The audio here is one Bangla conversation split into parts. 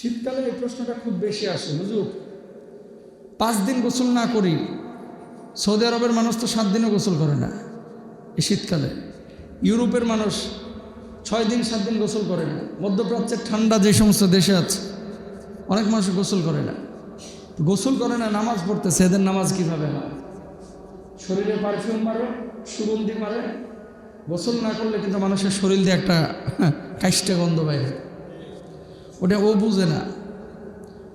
শীতকালে এই প্রশ্নটা খুব বেশি আসে, হুজুর। পাঁচ দিন গোসল না করি, সৌদি আরবের মানুষ তো সাত দিনও গোসল করে না এই শীতকালে। ইউরোপের মানুষ ছয় দিন, সাত দিন গোসল করে না। মধ্যপ্রাচ্যের ঠান্ডা যে সমস্ত দেশে আছে, অনেক মানুষ গোসল করে না। গোসল করে না, নামাজ পড়তেছে, এদের নামাজ কীভাবে হয়? শরীরে পারফিউম মারে, সুগন্ধি মারে। গোসল না করলে কিন্তু মানুষের শরীর দিয়ে একটা কাইষ্টা গন্ধ বাইরে ওটা ও বুঝে না।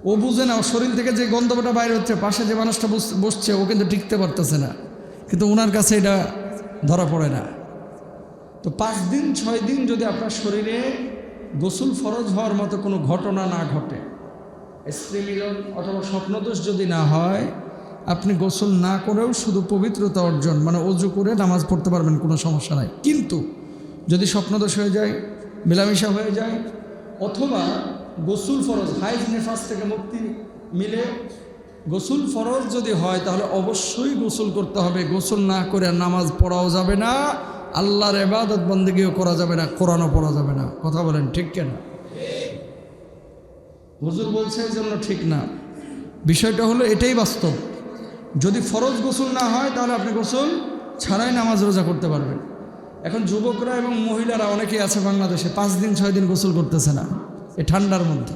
ও বুঝে না শরীর থেকে যে গন্ধটা বাইরে হচ্ছে, পাশে যে মানুষটা বস- বসছে, ও কিন্তু টিকতে পারতেছে না। কিন্তু ওনার কাছে এটা ধরা পড়ে না। তো পাঁচ দিন, ছয় দিন যদি আপনার শরীরে গোসল ফরজ হওয়ার মতো কোনো ঘটনা না ঘটে, স্ত্রী মিলন অথবা স্বপ্নদোষ যদি না হয়, আপনি গোসল না করেও শুধু পবিত্রতা অর্জন মানে অজু করে নামাজ পড়তে পারবেন, কোনো সমস্যা নাই। কিন্তু যদি স্বপ্নদোষ হয়ে যায়, মেলামেশা হয়ে যায়, অথবা গোসল ফরজ হাইজ নেফাস থেকে মুক্তি মিলে গোসল ফরজ যদি হয়, তাহলে অবশ্যই গোসল করতে হবে। গোসল না করে নামাজ পড়াও যাবে না, আল্লাহর এবাদত বন্দেগীও করা যাবে না, কোরআনও পড়া যাবে না। কথা বলেন, ঠিক কেনা? হুজুর বলছে এই জন্য ঠিক না। বিষয়টা হলো এটাই বাস্তব। যদি ফরজ গোসল না হয়, তাহলে আপনি গোসল ছাড়াই নামাজ রোজা করতে পারবেন। এখন যুবকরা এবং মহিলারা, অনেকেই আছে বাংলাদেশে, পাঁচ দিন, ছয় দিন গোসল করতেছে না। এ ঠান্ডার মধ্যে।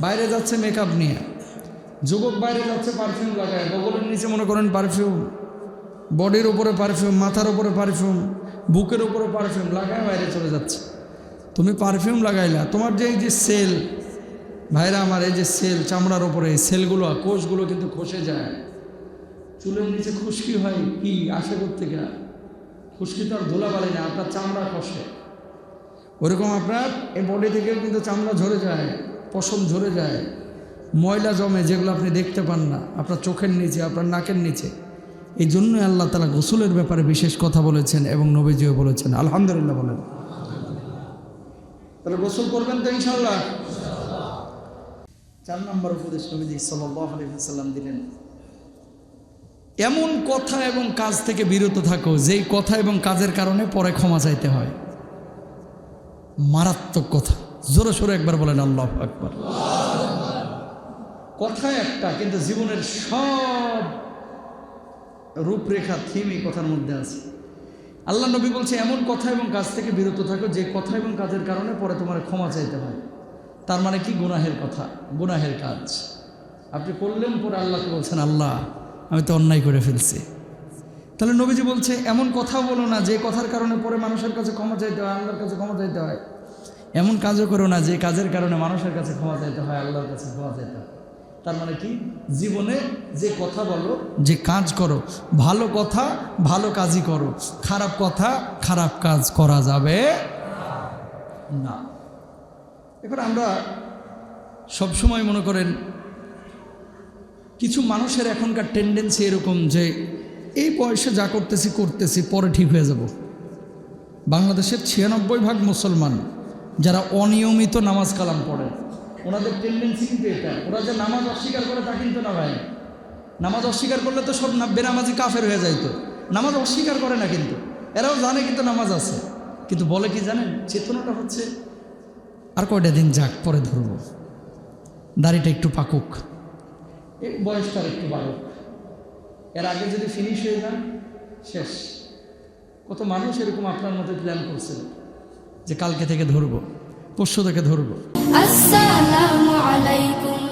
বাইরে যাচ্ছে মেকআপ নিয়ে। যুবক বাইরে যাচ্ছে পারফিউম লাগায়। বগলের নিচে মনে করেন পারফিউম বডির উপরে পারফিউম মাথার উপরে পারফিউম বুকের উপরে পারফিউম লাগায় বাইরে চলে যাচ্ছে। তুমি পারফিউম লাগাইলা, তোমার যে এই যে সেল ভাইরা আমার, এই যে সেল চামড়ার এই সেলগুলো কোষগুলো কিন্তু খসে যায়। চুলের নিচে খুশকি হয়, কি, আসে থেকে খুশকি তো আর ধুলা বালি না আপনার চামড়া খসে। ওরকম আপনার এই বডি থেকেও কিন্তু চামড়া ঝরে যায়, পশম ঝরে যায়, ময়লা জমে যেগুলো আপনি দেখতে পান না, আপনার চোখের নিচে, আপনার নাকের নিচে। এই জন্যই আল্লাহ তালা গোসলের ব্যাপারে বিশেষ কথা বলেছেন এবং নবীজিও বলেছেন। আলহামদুলিল্লাহ বলেন। তাহলে গোসল করবেন তো ইনশাল্লাহ চার নম্বর উপদেশ নবীজি সাল্লাম দিলেন, এমন কথা এবং কাজ থেকে বিরত থাকো, যেই কথা এবং কাজের কারণে পরে ক্ষমা চাইতে হয়। মারাত্মক কথা। জোরে সোরে একবার বলেন, আল্লাহ একবার কথা একটা, কিন্তু জীবনের সব রূপরেখা থিম এই কথার মধ্যে আছে। আল্লাহ নবী বলছে, এমন কথা এবং কাজ থেকে বিরত থাকো, যে কথা এবং কাজের কারণে পরে তোমার ক্ষমা চাইতে হয়। তার মানে কি গুনাহের কথা? গুনাহের কাজ। আপনি করলেন পরে আল্লাহকে বলছেন, আল্লাহ, আমি তো অন্যায় করে ফেলছি। তাহলে নবীজি বলছে, এমন কথা বলো না যে কথার কারণে পরে মানুষের কাছে ক্ষমা চাইতে হয়, আল্লাহর কাছে ক্ষমা চাইতে হয়। এমন কাজও করো না যে কাজের কারণে মানুষের কাছে ক্ষমা চাইতে হয়, আল্লাহর কাছে ক্ষমা চাইতে হয়। তার মানে কি? জীবনে যে কথা বলো, যে কাজ করো, ভালো কথা, ভালো কাজই করো, খারাপ কথা, খারাপ কাজ করা যাবে না। এবার আমরা সবসময় মনে করেন, কিছু মানুষের এখনকার টেন্ডেন্সি এরকম যে এই বয়সে যা করতেছি করতেছি, পরে ঠিক হয়ে যাব। বাংলাদেশের ছিয়ানব্বই ভাগ মুসলমান যারা অনিয়মিত নামাজ কালাম পড়ে। ওনাদের টেন্ডেন্সি কিন্তু এটা। ওরা যে নামাজ অস্বীকার করে তা কিন্তু না ভাই। নামাজ অস্বীকার করলে তো সব বেনামাজি কাফের হয়ে যাইতো নামাজ অস্বীকার করে না কিন্তু। এরাও জানে কিন্তু নামাজ আছে। কিন্তু বলে কি জানেন? চেতনাটা হচ্ছে, আর কয়টা দিন যাক, পরে ধরব। দাড়িটা একটু পাকুক। এই বয়সটার একটু বাড়ুক। এর আগে যদি ফিনিশ হয়ে যান শেষ। কত মানুষ এরকম আপনার মতো প্ল্যান করছে যে কালকে থেকে ধরবো, পরশু থেকে ধরবো। আসসালামু আলাইকুম।